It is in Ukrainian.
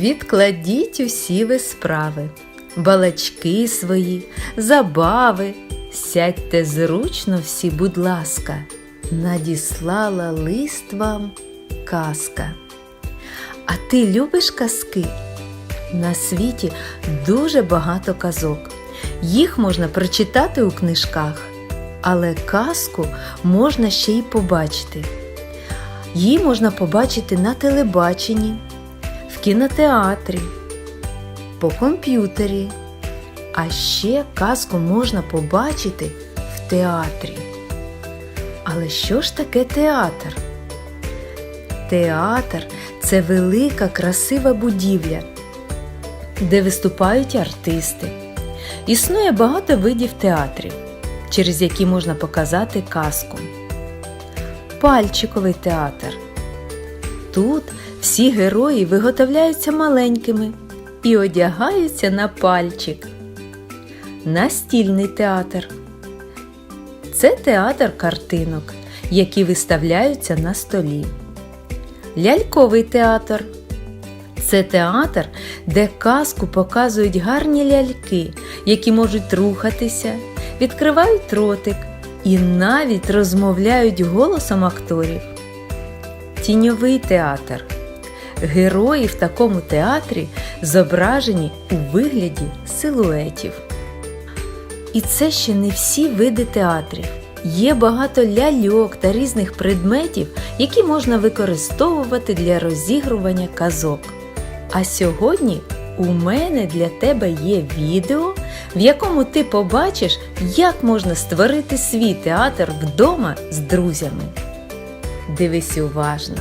Відкладіть усі ви справи, балачки свої, забави. Сядьте зручно всі, будь ласка, надіслала лист вам казка. А ти любиш казки? На світі дуже багато казок. Їх можна прочитати у книжках, але казку можна ще й побачити. Її можна побачити на телебаченні, кінотеатрі, по комп'ютері. А ще казку можна побачити в театрі. Але що ж таке театр? Театр це велика красива будівля, де виступають артисти. Існує багато видів театрів, через які можна показати казку. Пальчиковий театр. Тут всі герої виготовляються маленькими і одягаються на пальчик. Настільний театр. Це театр картинок, які виставляються на столі. Ляльковий театр. Це театр, де казку показують гарні ляльки, які можуть рухатися, відкривають ротик і навіть розмовляють голосом акторів. Тіньовий театр. Герої в такому театрі зображені у вигляді силуетів. І це ще не всі види театрів. Є багато ляльок та різних предметів, які можна використовувати для розігрування казок. А сьогодні у мене для тебе є відео, в якому ти побачиш, як можна створити свій театр вдома з друзями. Дивись уважно.